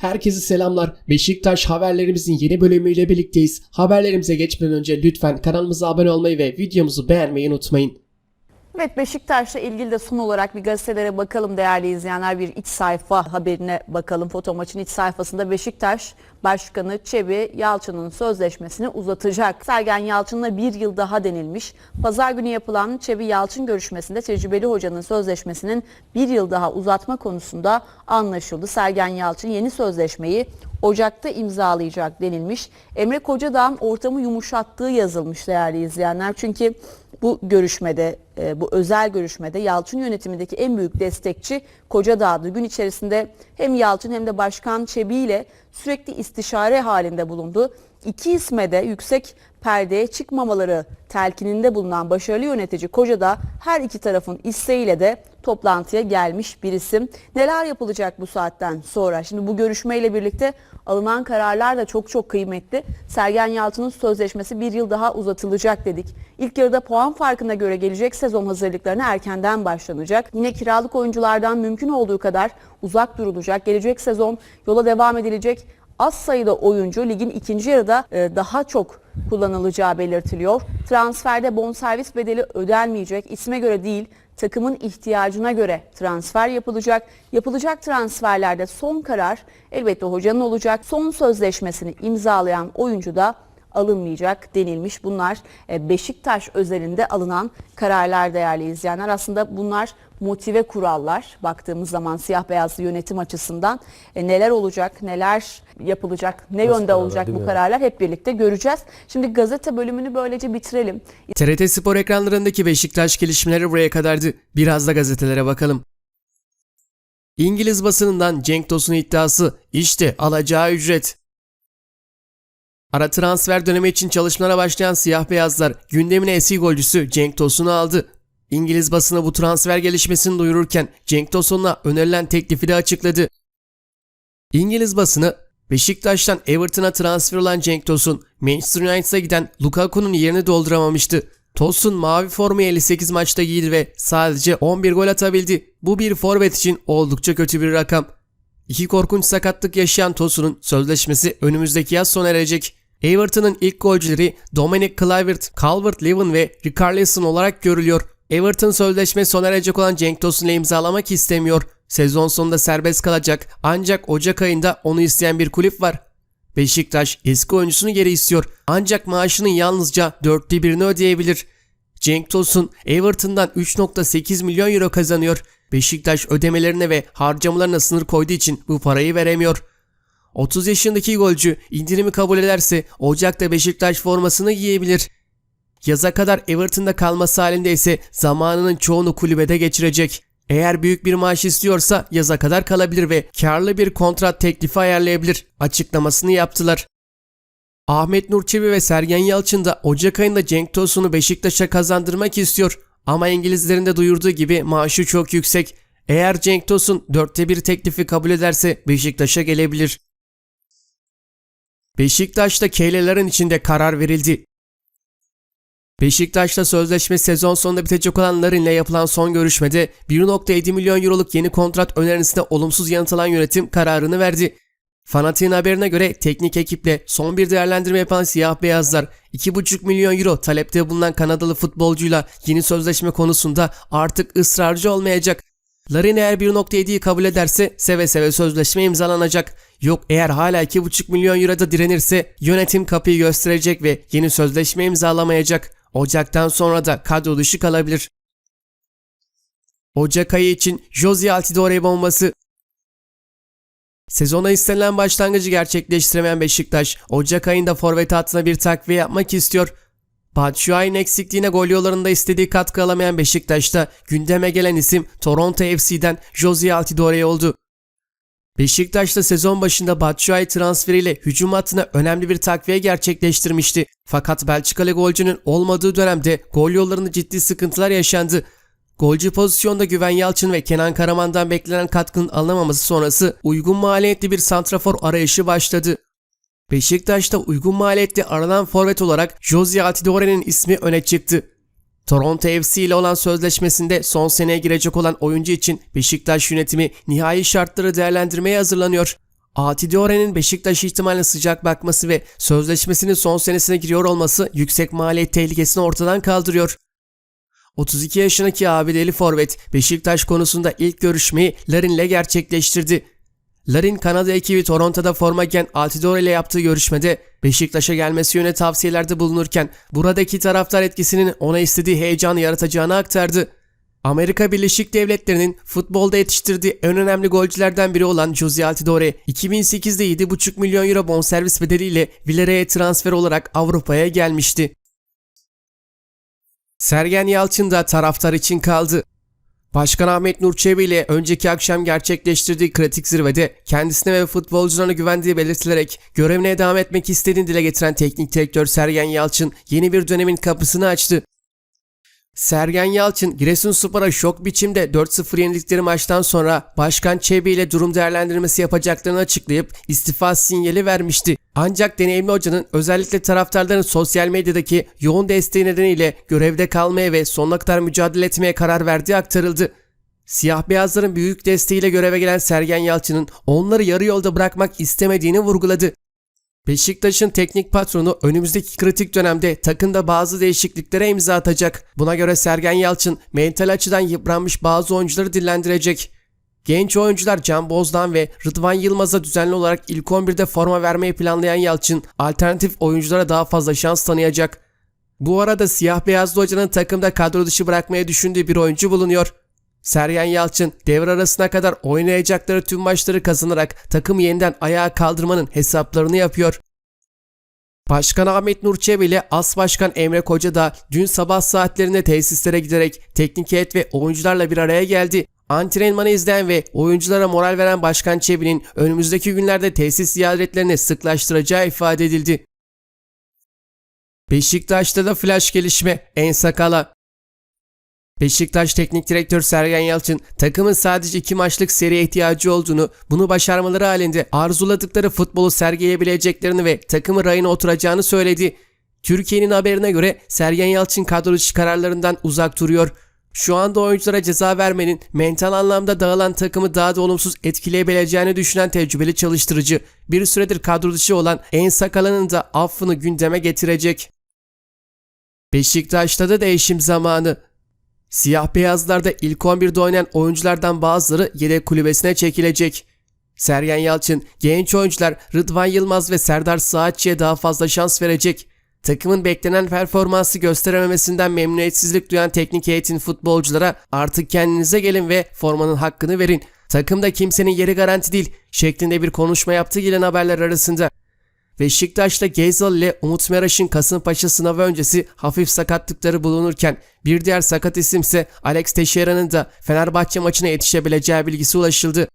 Herkese selamlar. Beşiktaş haberlerimizin yeni bölümüyle birlikteyiz. Haberlerimize geçmeden önce lütfen kanalımıza abone olmayı ve videomuzu beğenmeyi unutmayın. Evet Beşiktaş'la ilgili de son olarak bir gazetelere bakalım değerli izleyenler. Bir iç sayfa haberine bakalım. Foto maçın iç sayfasında Beşiktaş Başkanı Çebi Yalçın'ın sözleşmesini uzatacak. Sergen Yalçın'la bir yıl daha denilmiş. Pazar günü yapılan Çebi Yalçın görüşmesinde tecrübeli hocanın sözleşmesinin bir yıl daha uzatma konusunda anlaşıldı. Sergen Yalçın yeni sözleşmeyi Ocak'ta imzalayacak denilmiş. Emre Kocadağ'ın ortamı yumuşattığı yazılmış değerli izleyenler. Çünkü bu görüşmede, e, bu özel görüşmede Yalçın yönetimindeki en büyük destekçi Kocadağ'dı. Gün içerisinde hem Yalçın hem de Başkan Çebi ile sürekli istişare halinde bulundu. İki isme de yüksek perdeye çıkmamaları telkininde bulunan başarılı yönetici Kocadağ her iki tarafın isteğiyle de toplantıya gelmiş bir isim. Neler yapılacak bu saatten sonra? Şimdi bu görüşmeyle birlikte alınan kararlar da çok çok kıymetli. Sergen Yalçın'ın sözleşmesi bir yıl daha uzatılacak dedik. İlk yarıda puan farkına göre gelecek sezon hazırlıklarına erkenden başlanacak. Yine kiralık oyunculardan mümkün olduğu kadar uzak durulacak. Gelecek sezon yola devam edilecek. Az sayıda oyuncu ligin ikinci yarıda e, daha çok kullanılacağı belirtiliyor. Transferde bonservis bedeli ödenmeyecek. İsme göre değil, takımın ihtiyacına göre transfer yapılacak. Yapılacak transferlerde son karar elbette hocanın olacak. Son sözleşmesini imzalayan oyuncu da alınmayacak denilmiş. Bunlar e, Beşiktaş özelinde alınan kararlar değerli izleyenler. Aslında bunlar motive kurallar. Baktığımız zaman siyah beyazlı yönetim açısından e, neler olacak, neler yapılacak, ne Nasıl yönde kararlar, olacak bu kararlar hep birlikte göreceğiz. Şimdi gazete bölümünü böylece bitirelim. TRT Spor ekranlarındaki Beşiktaş gelişmeleri buraya kadardı. Biraz da gazetelere bakalım. İngiliz basınından Cenk Tosun iddiası işte alacağı ücret. Ara transfer dönemi için çalışmalara başlayan siyah beyazlar gündemine eski golcüsü Cenk Tosun'u aldı. İngiliz basını bu transfer gelişmesini duyururken Cenk Tosun'la önerilen teklifi de açıkladı. İngiliz basını Beşiktaş'tan Everton'a transfer olan Cenk Tosun, Manchester United'a giden Lukaku'nun yerini dolduramamıştı. Tosun mavi formayı 58 maçta giydi ve sadece 11 gol atabildi. Bu bir forvet için oldukça kötü bir rakam. İki korkunç sakatlık yaşayan Tosun'un sözleşmesi önümüzdeki yaz sona erecek. Everton'ın ilk golcüleri Dominic Kluivert, Calvert-Lewin ve Richarlison olarak görülüyor. Everton sözleşmesi sona erecek olan Cenk Tosun'la imzalamak istemiyor. Sezon sonunda serbest kalacak ancak Ocak ayında onu isteyen bir kulüp var. Beşiktaş eski oyuncusunu geri istiyor ancak maaşının yalnızca dörtte birini ödeyebilir. Cenk Tosun Everton'dan 3.8 milyon euro kazanıyor. Beşiktaş ödemelerine ve harcamalarına sınır koyduğu için bu parayı veremiyor. 30 yaşındaki golcü indirimi kabul ederse Ocak'ta Beşiktaş formasını giyebilir. Yaza kadar Everton'da kalması halinde ise zamanının çoğunu kulübede geçirecek. Eğer büyük bir maaş istiyorsa yaza kadar kalabilir ve karlı bir kontrat teklifi ayarlayabilir açıklamasını yaptılar. Ahmet Nur Çebi ve Sergen Yalçın da Ocak ayında Cenk Tosun'u Beşiktaş'a kazandırmak istiyor. Ama İngilizlerin de duyurduğu gibi maaşı çok yüksek. Eğer Cenk Tosun dörtte bir teklifi kabul ederse Beşiktaş'a gelebilir. Beşiktaş'ta Keylelerin içinde karar verildi. Beşiktaş'ta sözleşme sezon sonunda bitecek olan Larin'le yapılan son görüşmede 1.7 milyon euroluk yeni kontrat önerisine olumsuz yanıt alan yönetim kararını verdi. Fanatik'in haberine göre teknik ekiple son bir değerlendirme yapan siyah beyazlar 2,5 milyon euro talepte bulunan Kanadalı futbolcuyla yeni sözleşme konusunda artık ısrarcı olmayacak. Larin eğer 1.7'yi kabul ederse seve seve sözleşme imzalanacak. Yok eğer hala 2,5 milyon euroda direnirse yönetim kapıyı gösterecek ve yeni sözleşme imzalamayacak. Ocaktan sonra da kadro dışı kalabilir. Ocak ayı için Josie Altidore bombası Sezona istenilen başlangıcı gerçekleştiremeyen Beşiktaş, Ocak ayında forvet hattına bir takviye yapmak istiyor. Batshuayi'nin eksikliğine gol yollarında istediği katkı alamayan Beşiktaş'ta gündeme gelen isim Toronto FC'den Josie Altidore oldu. Beşiktaş'ta sezon başında Batshuayi transferiyle hücum hattına önemli bir takviye gerçekleştirmişti. Fakat Belçikalı golcünün olmadığı dönemde gol yollarında ciddi sıkıntılar yaşandı. Golcü pozisyonda Güven Yalçın ve Kenan Karaman'dan beklenen katkının alınamaması sonrası uygun maliyetli bir santrafor arayışı başladı. Beşiktaş'ta uygun maliyetli aranan forvet olarak Josie Altidore'nin ismi öne çıktı. Toronto FC ile olan sözleşmesinde son seneye girecek olan oyuncu için Beşiktaş yönetimi nihai şartları değerlendirmeye hazırlanıyor. Altidiore'nin Beşiktaş ihtimaline sıcak bakması ve sözleşmesinin son senesine giriyor olması yüksek maliyet tehlikesini ortadan kaldırıyor. 32 yaşındaki ABD'li forvet Beşiktaş konusunda ilk görüşmeyi Larin'le gerçekleştirdi. Larin Kanada ekibi Toronto'da forma giyen Altidore ile yaptığı görüşmede Beşiktaş'a gelmesi yöne tavsiyelerde bulunurken buradaki taraftar etkisinin ona istediği heyecanı yaratacağını aktardı. Amerika Birleşik Devletleri'nin futbolda yetiştirdiği en önemli golcülerden biri olan Jose Altidore, 2008'de 7,5 milyon euro bonservis bedeliyle Villarreal'e transfer olarak Avrupa'ya gelmişti. Sergen Yalçın da taraftar için kaldı. Başkan Ahmet Nur Çebi ile önceki akşam gerçekleştirdiği kritik zirvede kendisine ve futbolcularına güvendiği belirtilerek görevine devam etmek istediğini dile getiren teknik direktör Sergen Yalçın yeni bir dönemin kapısını açtı. Sergen Yalçın Giresunspor'a şok biçimde 4-0 yenildikleri maçtan sonra Başkan Çebi ile durum değerlendirmesi yapacaklarını açıklayıp istifa sinyali vermişti. Ancak deneyimli hocanın özellikle taraftarların sosyal medyadaki yoğun desteği nedeniyle görevde kalmaya ve sonuna kadar mücadele etmeye karar verdiği aktarıldı. Siyah beyazların büyük desteğiyle göreve gelen Sergen Yalçın'ın onları yarı yolda bırakmak istemediğini vurguladı. Beşiktaş'ın teknik patronu önümüzdeki kritik dönemde takımda bazı değişikliklere imza atacak. Buna göre Sergen Yalçın mental açıdan yıpranmış bazı oyuncuları dillendirecek. Genç oyuncular Can Bozdan ve Rıdvan Yılmaz'a düzenli olarak ilk 11'de forma vermeyi planlayan Yalçın alternatif oyunculara daha fazla şans tanıyacak. Bu arada siyah beyazlı hocanın takımda kadro dışı bırakmaya düşündüğü bir oyuncu bulunuyor. Sergen Yalçın devre arasına kadar oynayacakları tüm maçları kazanarak takımı yeniden ayağa kaldırmanın hesaplarını yapıyor. Başkan Ahmet Nur Çebi ile As Başkan Emre Koca da dün sabah saatlerinde tesislere giderek teknik heyet ve oyuncularla bir araya geldi. Antrenmanı izleyen ve oyunculara moral veren Başkan Çebi'nin önümüzdeki günlerde tesis ziyaretlerini sıklaştıracağı ifade edildi. Beşiktaş'ta da flash gelişme en sakala. Beşiktaş Teknik Direktör Sergen Yalçın takımın sadece iki maçlık seriye ihtiyacı olduğunu, bunu başarmaları halinde arzuladıkları futbolu sergileyebileceklerini ve takımı rayına oturacağını söyledi. Türkiye'nin haberine göre Sergen Yalçın kadro dışı kararlarından uzak duruyor. Şu anda oyunculara ceza vermenin mental anlamda dağılan takımı daha da olumsuz etkileyebileceğini düşünen tecrübeli çalıştırıcı bir süredir kadro dışı olan En Sakala'nın da affını gündeme getirecek. Beşiktaş'ta da değişim zamanı. Siyah beyazlarda ilk 11'de oynayan oyunculardan bazıları yedek kulübesine çekilecek. Sergen Yalçın genç oyuncular Rıdvan Yılmaz ve Serdar Saatçı'ya daha fazla şans verecek. Takımın beklenen performansı gösterememesinden memnuniyetsizlik duyan teknik heyetin futbolculara artık kendinize gelin ve formanın hakkını verin. Takımda kimsenin yeri garanti değil şeklinde bir konuşma yaptığı gelen haberler arasında. Beşiktaş'ta Gezal ile Umut Meraş'ın Kasımpaşa sınavı öncesi hafif sakatlıkları bulunurken bir diğer sakat isimse Alex Teixeira'nın da Fenerbahçe maçına yetişebileceği bilgisi ulaşıldı.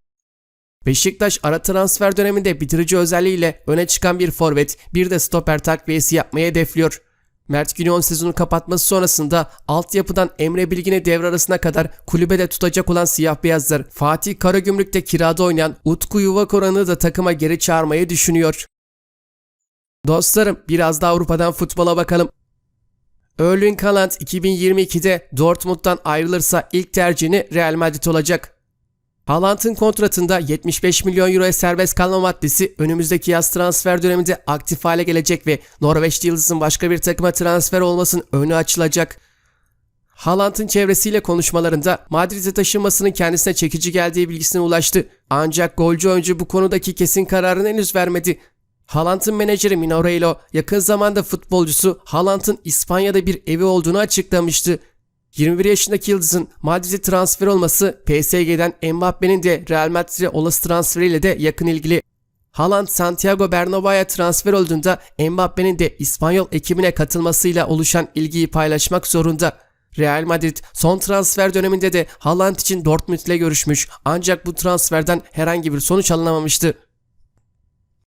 Beşiktaş ara transfer döneminde bitirici özelliğiyle öne çıkan bir forvet bir de stoper takviyesi yapmayı hedefliyor. Mert Günok'un sezonu kapatması sonrasında altyapıdan Emre Bilgin'i devre arasına kadar kulübede tutacak olan siyah beyazlar Fatih Karagümrük'te kirada oynayan Utku Yuvakoran'ı da takıma geri çağırmayı düşünüyor. Dostlarım biraz da Avrupa'dan futbola bakalım. Erling Haaland 2022'de Dortmund'dan ayrılırsa ilk tercihini Real Madrid olacak. Haaland'ın kontratında 75 milyon euroya serbest kalma maddesi önümüzdeki yaz transfer döneminde aktif hale gelecek ve Norveç Yıldız'ın başka bir takıma transfer olmasının önü açılacak. Haaland'ın çevresiyle konuşmalarında Madrid'e taşınmasının kendisine çekici geldiği bilgisine ulaştı. Ancak golcü oyuncu bu konudaki kesin kararını henüz vermedi. Haaland'ın menajeri Mino Raiola yakın zamanda futbolcusu Haaland'ın İspanya'da bir evi olduğunu açıklamıştı. 21 yaşındaki yıldızın Madrid'e transfer olması PSG'den Mbappe'nin de Real Madrid'e olası transferiyle de yakın ilgili. Haaland Santiago Bernabéu'ya transfer olduğunda Mbappe'nin de İspanyol ekibine katılmasıyla oluşan ilgiyi paylaşmak zorunda. Real Madrid son transfer döneminde de Haaland için Dortmund ile görüşmüş ancak bu transferden herhangi bir sonuç alınamamıştı.